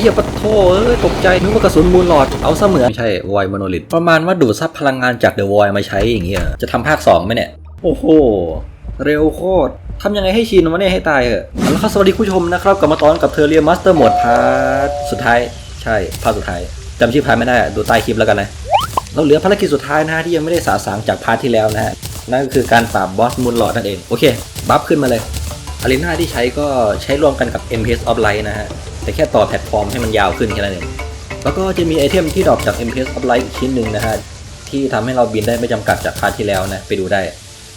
เฮียปะโถเอ้ยตกใจนึกว่ากระสุนมูลหลอดเอาเสมือนไม่ใช่วอยโมโนลิทประมาณว่าดูดซับพลังงานจากเดอะวอยมาใช้อย่างเงี้ยจะทำภาค2ไหมเนี่ยโอ้โหเร็วโคตรทำยังไงให้ชินวะเนี่ยให้ตายเหอะเอาแล้วครับสวัสดีคุณผู้ชมนะครับกลับมาตอนกับเทอร์เรียมาสเตอร์โหมดพาร์ทสุดท้ายใช่ภาคสุดท้ายจำชื่อพาร์ทไม่ได้อะดูใต้คลิปแล้วกันนะเราเหลือภารกิจสุดท้ายนะฮะที่ยังไม่ได้สาสางจากพาร์ทที่แล้วนะฮะนั่นก็คือการปราบบอสมูลหลอดนั่นเองโอเคบัฟขึ้นมาเลยอารีนาที่ใช้ก็ใช้รวมกันกับ MPS of Light นะฮะ แต่แค่ต่อแพลตฟอร์มให้มันยาวขึ้นแค่นั้นเองแล้วก็จะมีไอเทมที่ดรอปจาก MPS of Light อีกชิ้นหนึ่งนะฮะที่ทำให้เราบินได้ไม่จำกัดจากพาทที่แล้วนะ ไปดูได้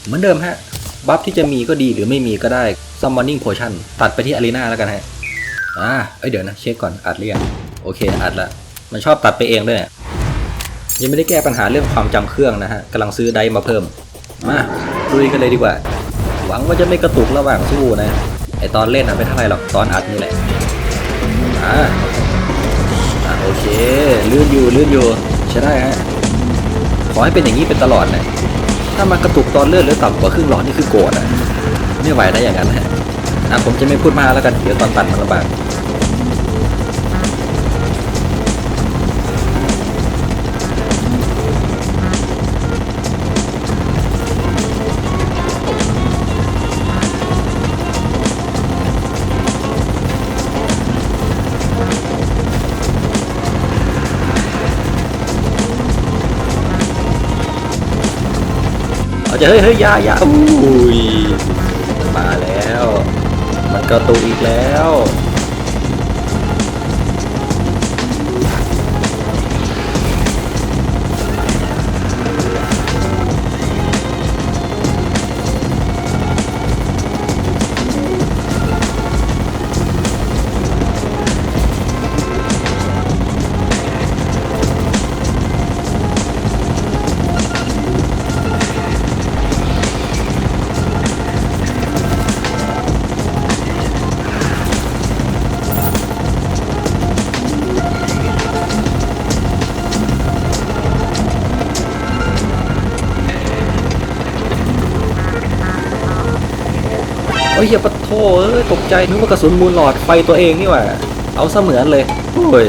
เหมือนเดิมฮะ บัฟที่จะมีก็ดีหรือไม่มีก็ได้ Summoning Potion ตัดไปที่อารีนาแล้วกันฮะอ่าเอ้ยเดี๋ยวนะ เช็คก่อนอัดเรียงโอเค อัดละ มันชอบตัดไปเองด้วยเนี่ยยังไม่ได้แก้ปัญหาเรื่องความจำเครื่องนะฮะกำลังซื้อไดมาเพิ่ม มาลุยกันเลยดีกว่า หวังว่าจะไม่กระตุกระหว่างสู้นะไอตอนเล่นนะไม่เท่าไรหรอกตอนอัดนี่แหละ อ่าอ่าโอเคลื่นอยู่ลื่นอยู่ใช้ได้ฮะขอให้เป็นอย่างนี้เป็นตลอดนะถ้ามากระตุกตอนเลื่อนหรือต่ำกว่าครึ่งหลอดนี่คือโกรธอะไม่ไหวนะอย่างนั้นฮะอะผมจะไม่พูดมากแล้วกันเดี๋ยวตอนตัดมันลำบาก จะเฮ้ยเฮ้ยยายาอุ้ยมาแล้ว มันกระตุกอีกแล้ว โอ้ยเฮ้ยปะโถเอ้ยตกใจนึกว่ากระสุนมูลหลอดไฟตัวเองนี่หว่า เอาเสมือนเลยโอ้ย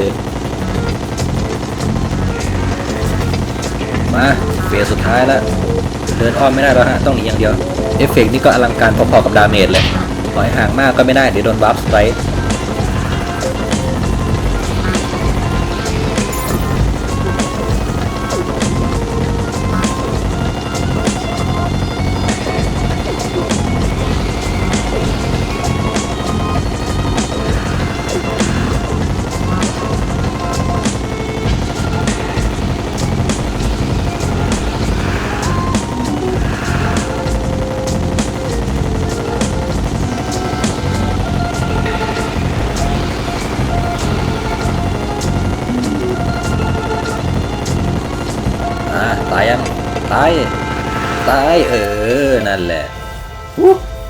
มาเฟสสุดท้ายแล้วเดินอ้อมไม่ได้แล้วฮะต้องหนีอย่างเดียวเอฟเฟกต์นี่ก็อลังการพอๆกับดาเมจเลยถอยห่างมากก็ไม่ได้เดี๋ยวโดนบัฟสไตร์ายตายเออ นั่นแหละ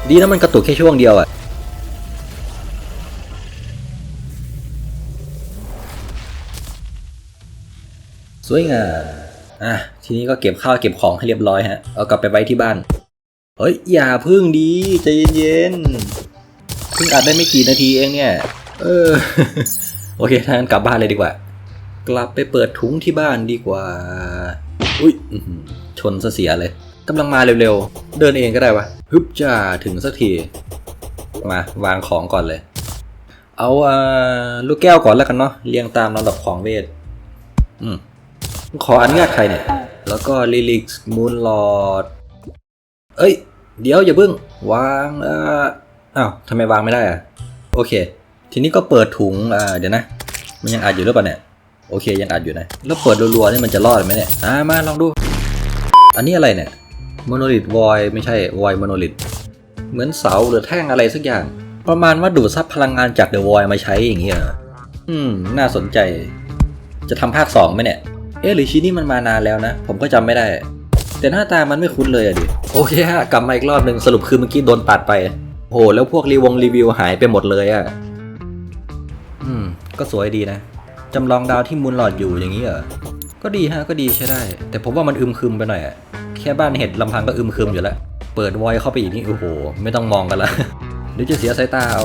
ดีนะมันกระตุกแค่ช่วงเดียวอะสวยงามอะ ทีนี้ก็เก็บข้าวเก็บของให้เรียบร้อยฮะ เอากลับไปไว้ที่บ้าน เฮ้ย อย่าพึ่งดีใจเย็นๆเพิ่งอัดได้ไม่กี่นาทีเองเนี่ย เออ โอเคถ้างั้นกลับบ้านเลยดีกว่า กลับไปเปิดถุงที่บ้านดีกว่า อุ้ยชนซะเสียเลยกำลังมาเร็วๆ เดินเองก็ได้วะฮึบจ้าถึงสักที มาวางของก่อนเลย เอาอลูกแก้วก่อนแล้วกันเนาะเรียงตามลำดับของเวทอืมขออนุญาตใครเนี่ย แล้วก็ลิลิกมูนลอดเอ้ย เดี๋ยวอย่าเพิ่ง วางอ่าอ้าวทำไมวางไม่ได้อะโอเค ทีนี้ก็เปิดถุงอ่าเดี๋ยวนะ มันยังอัดอยู่หรือเปล่าเนี่ย โอเคยังอัดอยู่นะ แล้วเปิดรัวๆนี่มันจะรอดไหมเนี่ยอ่ามาลองดู อันนี้อะไรเนี่ยโมโนลิทวอยไม่ใช่วอยโมโนลิทเหมือนเสาหรือแท่งอะไรสักอย่าง ประมาณว่าดูดซับพลังงานจากเดอะวอยมาใช้อย่างเงี้ยอืม น่าสนใจ จะทำภาค2ไหมเนี่ย เอ๊ะหรือชิ้นนี้มันมานานแล้วนะ ผมก็จำไม่ได้ แต่หน้าตามันไม่คุ้นเลยอะดิ โอเคฮะ กลับมาอีกรอบหนึ่งสรุปคือเมื่อกี้โดนตัดไป โห แล้วพวกรีวงรีวิวหายไปหมดเลยอะอืม ก็สวยดีนะ จำลองดาวที่มูลหลอดอยู่อย่างนี้เหรอ ก็ดีฮะก็ดีใช้ได้ แต่ผมว่ามันอึมครึมไปหน่อยอะแค่บ้านเห็ดลำพังก็อึมครึมอยู่แล้ว เปิดวอยเข้าไปอีกนี่โอ้โห ไม่ต้องมองกันละเดี๋ยวจะเสียสายตาเอา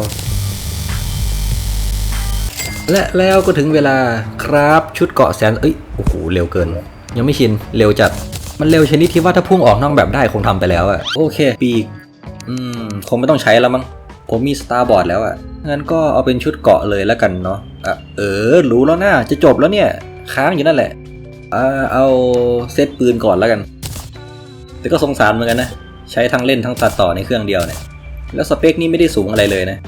และแล้วก็ถึงเวลาครับชุดเกาะแสนเอ้ยโอ้โหเร็วเกิน ยังไม่ชินเร็วจัดมันเร็วชนิดที่ว่าถ้าพุ่งออกนอกแบบได้คงทำไปแล้วอะโอเคปีกอืมคงไม่ต้องใช้แล้วมั้ง ผมมีสตาร์บอร์ดแล้วอะงั้นก็เอาเป็นชุดเกาะเลยแล้วกันเนาะอะเออ รู้แล้วนะจะจบแล้วเนี่ย ค้างอยู่นั่นแหละอ่าเอาเซตปืนก่อนแล้วกัน แต่ก็สงสารเหมือนกันนะ ใช้ทั้งเล่นทั้งตัดต่อในเครื่องเดียวเนี่ย แล้วสเปคนี่ไม่ได้สูงอะไรเลยนะ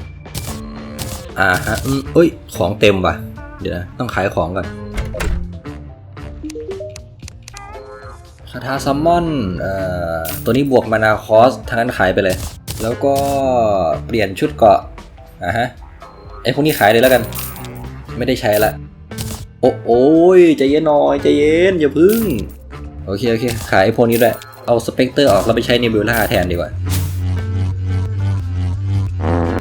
อ่าฮะอืมเอ้ย ของเต็มว่ะ เดี๋ยวนะ ต้องขายของก่อนคาถาซัมมอนเอ่อตัวนี้บวกมานาคอสทั้งนั้นขายไปเลย แล้วก็เปลี่ยนชุดเกาะอ่าฮะไอพวกนี้ขายเลยแล้วกัน ไม่ได้ใช้ละโอ้โอ้ยใจเย็นหน่อยใจเย็นอย่าพึ่ง โอเคโอเค ขายไอพวกนี้ด้วยเอาสเปกเตอร์ออกแล้วไปใช้เนบิวล่าแทนดีกว่า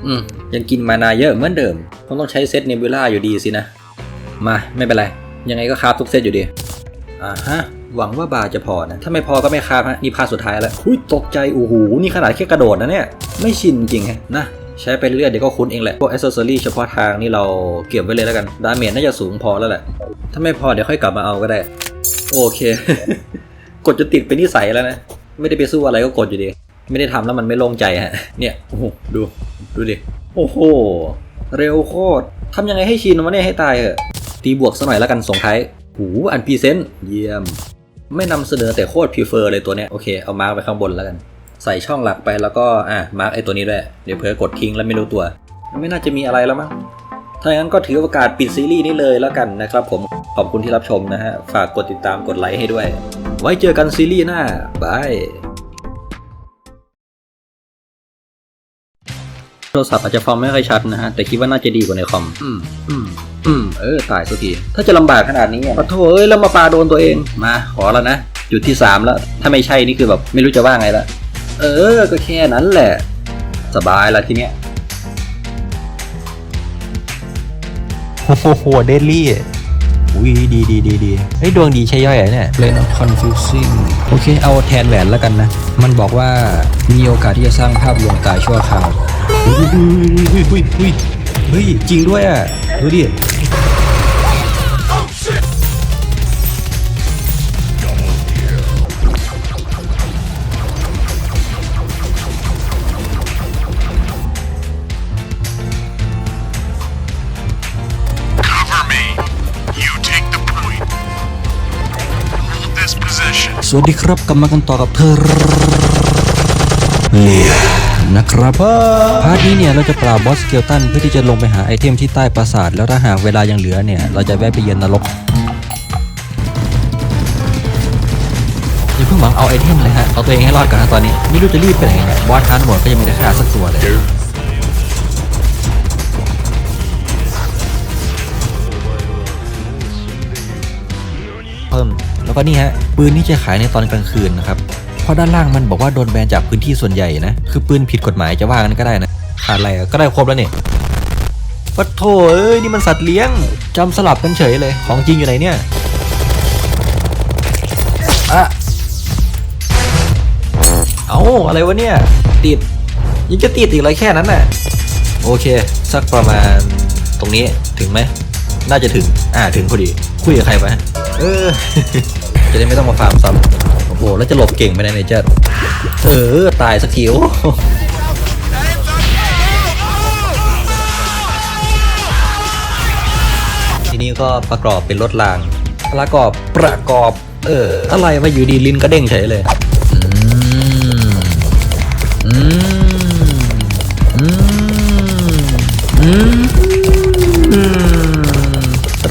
อืมยังกินมานาเยอะเหมือนเดิมคงต้องใช้เซตเนบิวล่าอยู่ดีสินะ มา ไม่เป็นไร ยังไงก็คาบทุกเซตอยู่ดี อ่าฮะ หวังว่าบาร์จะพอนะ ถ้าไม่พอก็ไม่คาบฮะนี่พาสุดท้ายแล้วอุ้ยตกใจโอ้โหนี่ขนาดแค่กระโดดนะเนี่ย ไม่ชินจริงฮะนะใช้ไปเรื่อยเดี๋ยวก็คุ้นเองแหละ พวกอ c เซสซอรี่เฉพาะทางนี่เราเก็บไว้เลยแล้วกัน ดาเมจน่าจะสูงพอแล้วแหละ ถ้าไม่พอเดี๋ยวค่อยกลับมาเอาก็ได้ โอเค กดจะติดเป็นนิสัยแล้วนะ ไม่ได้ไปสู้อะไรก็กดอยู่ดี ไม่ได้ทำแล้วมันไม่โล่งใจฮะ เนี่ย โอ้โห ดู ดูดิ โอ้โห เร็วโคตรทำยังไงให้ชินวะเนี่ยให้ตายเหอะ ตีบวกสักหน่อยแล้วกันส่งท้ายหูอันพีเซนต์เยี่ยม ไม่นำเสนอแต่โคตรพิเฟอร์เลยตัวเนี้ยโอเคเอามาร์กไปข้างบนแล้วกัน ใส่ช่องหลักไปแล้วก็อะมาร์กไอตัวนี้ด้วยเดี๋ยวเผื่อกดทิ้งแล้วไม่รู้ตัว ไม่น่าจะมีอะไรแล้วมั้งถ้าอย่างนั้นก็ถือโอกาสปิดซีรีส์นี้เลยแล้วกันนะครับผมขอบคุณที่รับชมนะฮะฝากกดติดตามกดไลค์ให้ด้วย ไว้เจอกันซีรีส์หน้าบาย รศัพท์อาจจะฟังไม่ค่อยชัดนะฮะ แต่คิดว่าน่าจะดีกว่าในคอม อืม อืม อืม เออ ตายสักที ถ้าจะลำบากขนาดนี้อะปะโถเอ้ย แล้วมาปาโดนตัวเอง มา ขอแล้วนะ จุดที่สามแล้ว ถ้าไม่ใช่นี่คือแบบไม่รู้จะว่าไงละ เออ ก็แค่นั้นแหละ สบายละทีเนี้ยโอ้โหเดดลี่อุ้ยดีดีดีดีเฮ้ยดวงดีใช่ย่อยเหรอเนี่ย Plane of Confusing โอเค เอาแทนแหวนแล้วกันนะ มันบอกว่ามีโอกาสที่จะสร้างภาพลวงตาชั่วคราวเฮ้ยเฮ้ยเฮ้ยเฮ้ยเฮ้ยจริงด้วยอะ ดูดิ สวัสดีครับกลับมากันต่อกับเธอเลียนะครับพาร์ทนี้เนี่ยเราจะปราบบอสเกลตันเพื่อที่จะลงไปหาไอเทมที่ใต้ปราสาท แล้วถ้าหากเวลายังเหลือเนี่ย เราจะแวะไปเยือนนรกอย่าเพิ่งหวังเอาไอเทมเลยฮะ เอาตัวเองให้รอดก่อนนะตอนนี้ ไม่รู้จะรีบไปไหนเนี่ยบอสทันหมดก็ยังไม่ได้ฆ่าสักตัวเลยเพิ่ม แล้วก็นี่ฮะปืนที่จะขายในตอนกลางคืนนะครับเพราะด้านล่างมันบอกว่าโดนแบนจากพื้นที่ส่วนใหญ่นะคือปืนผิดกฎหมายจะว่ากันก็ได้นะขาดอะไรก็ได้ครบแล้วเนี่ยปะโถเอ้ยนี่มันสัตว์เลี้ยงจำสลับกันเฉยเลย ของจริงอยู่ไหนเนี่ยอะเอาอะไรวะเนี่ย ติดยังจะติดอีกอะไรแค่นั้นน่ะ โอเค สักประมาณตรงนี้ถึงไหม น่าจะถึง อ่าถึงพอดี คุยกับใครไปเออ จะได้ไม่ต้องมาฟาร์มซ้ำโอ้โห แล้วจะหลบเก่งไปไหนเนี่ยเจ้าเออ ตายสักทีโอ้โหทีนี้ก็ประกอบเป็นรถราง ประกอบ ประกอบ เออ อะไรมาอยู่ดีลิ้นก็เด้งเฉยเลย อืม อืม อืม อืมอืม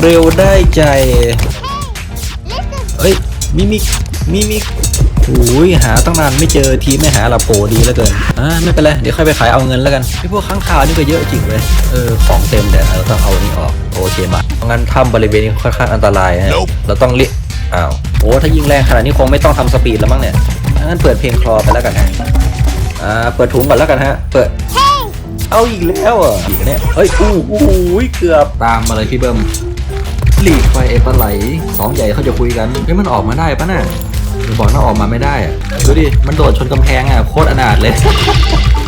เร็วได้ใจ เอ้ย มิมิกมิมิกโอ้ยหาตั้งนานไม่เจอทีไม่หาละโผดีแล้วเกิน อ่าไม่เป็นไร เดี๋ยวค่อยไปขายเอาเงินแล้วกันไอพวกข้างคาวนี่ก็เยอะจริงเลย เออ ของเต็มแต่เราต้องเอาอันนี้ออก โอเคมางั้นถ้ำบริเวณนี้ค่อนข้างอันตรายฮะ เราต้องเรียกอ้าวโอ้ถ้ายิงแรงขนาดนี้คงไม่ต้องทำสปีดแล้วมั้งเนี่ย งั้นเปิดเพลงคลอไปแล้วกันฮะ อ่า เปิดถุงก่อนแล้วกันฮะ เปิด เอาอีกแล้วอะอีกเนี่ย เฮ้ย อู้อู้หูยเกือบ ตามมาเลยพี่เบิ้ม หลีกไปเอปลาไหลสองใหญ่เขาจะคุยกันเฮ้ยมันออกมาได้ปะน่ะหรือบอกว่าออกมาไม่ได้อะดูดิ มันโดดชนกำแพงอะโคตรอนาถเลย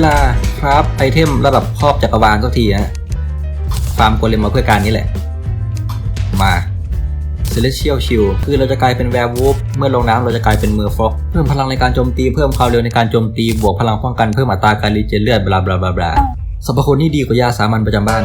ลาครับไอเทมระดับครอบจักรวาลสักทีฮะฟาร์มโกเลมมาเพื่อการนี้แหละ มา Celestial Shield คือเราจะกลายเป็นแวร์วูฟเมื่อลงน้ำเราจะกลายเป็นมือฟอกเพิ่มพลังในการโจมตีเพิ่มความเร็วในการโจมตีบวกพลังป้องกันเพิ่มอัตราการรีเจนเลือดบลาบลาบลาบลาสรรพคุณที่ดีกว่ายาสามัญประจำบ้าน